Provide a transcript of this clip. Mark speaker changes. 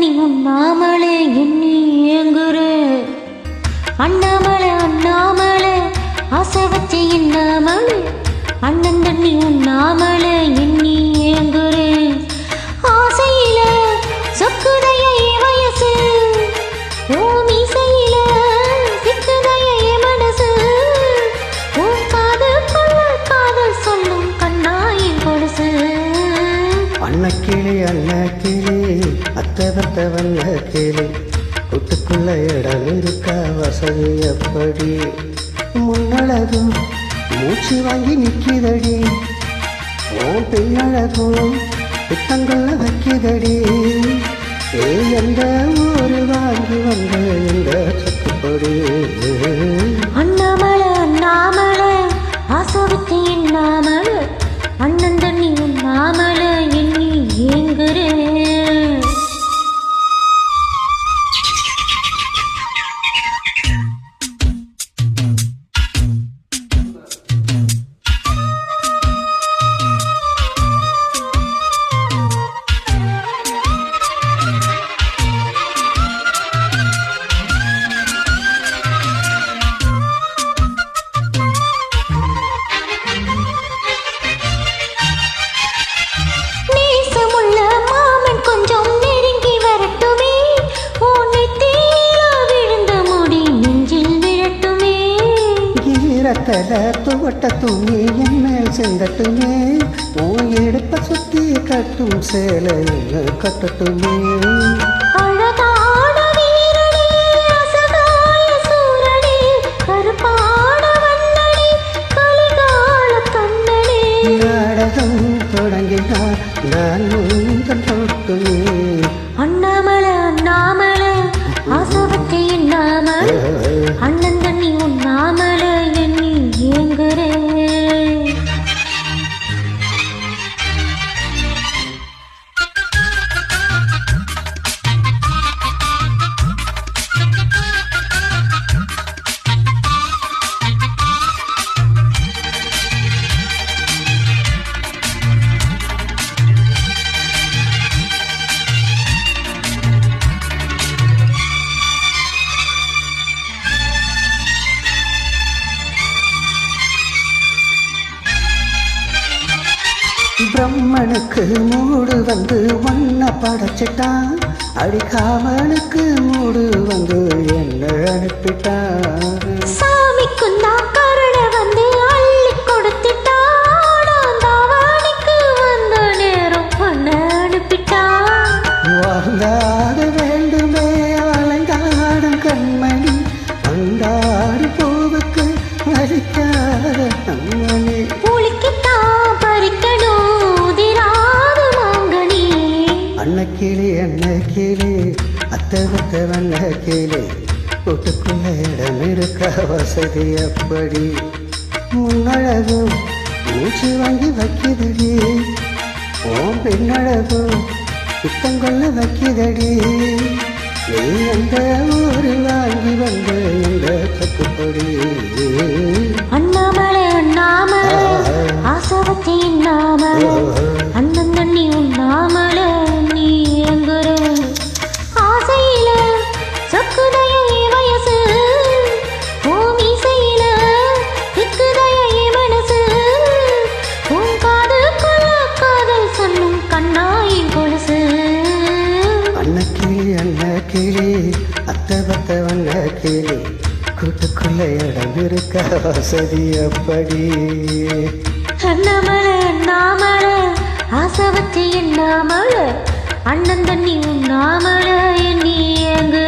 Speaker 1: உண்ணாமலே எண்ணி ஏங்குற அண்ணாமலை அண்ணாமலை ஆசை வச்சு எண்ணாமலே அண்ணன் தண்ணி உண்ணாமலே எண்ணி ஏங்குற ஆசையில சொக்குதைய வயசு. ஓ
Speaker 2: வந்த கூட்டுக்குள்ள இடம் இருக்க வசதி எப்படி? முன்னழகும் மூச்சு வாங்கி நிற்கிதடி. ஓம் பெண்ணழகும் பித்தங்கள்ல வைக்கிதடி. ஏ எந்த ஊரு வாங்கி வந்த எந்த சத்துப்படி?
Speaker 1: அண்ணாமலை அண்ணாமலை ஆசவிட்டு எண்ணாமலை
Speaker 2: ஈரத்தல துவட்ட துணி என் மேல் செந்தட்டுமே உன் இடுப்ப சுத்தி கட்டும் சேலை கட்டட்டுமே. நாடகம் தொடங்கினார் நான் முந்தன் தொட்டுமே
Speaker 1: அண்ணாமலை அண்ணாமலை ஆசவத்தை எண்ணாமலை அண்ணன் தண்ணி உண்ணாமலை. எண்ணி
Speaker 2: பிரம்மனுக்கு மூடு வந்து ஒன்ன படைச்சிட்டான் அடிக்காமனுக்கு கேளே அத்தை பத்த வண்ண கிளி கூட்டுக்குள்ள இடம் இருக்க வசதி அப்படி. முன்னழகும் மூச்சு வாங்கி வைக்கிதடி. ஓம் பெண்ணழகும் பித்தங்கொள்ள வைக்கிதடி. நீ அந்த ஊரில் வாங்கி வந்த இந்த சத்துப்படி கிளி அத்தை பத்த வண்ண கிளி கூட்டுக்குள்ள இடம் இருக்க வசதி அப்படி.
Speaker 1: அண்ணாமலை அண்ணாமலை ஆசவத்தை எண்ணாமலை அண்ணன் தண்ணி உண்ணாமலை நீ எங்குற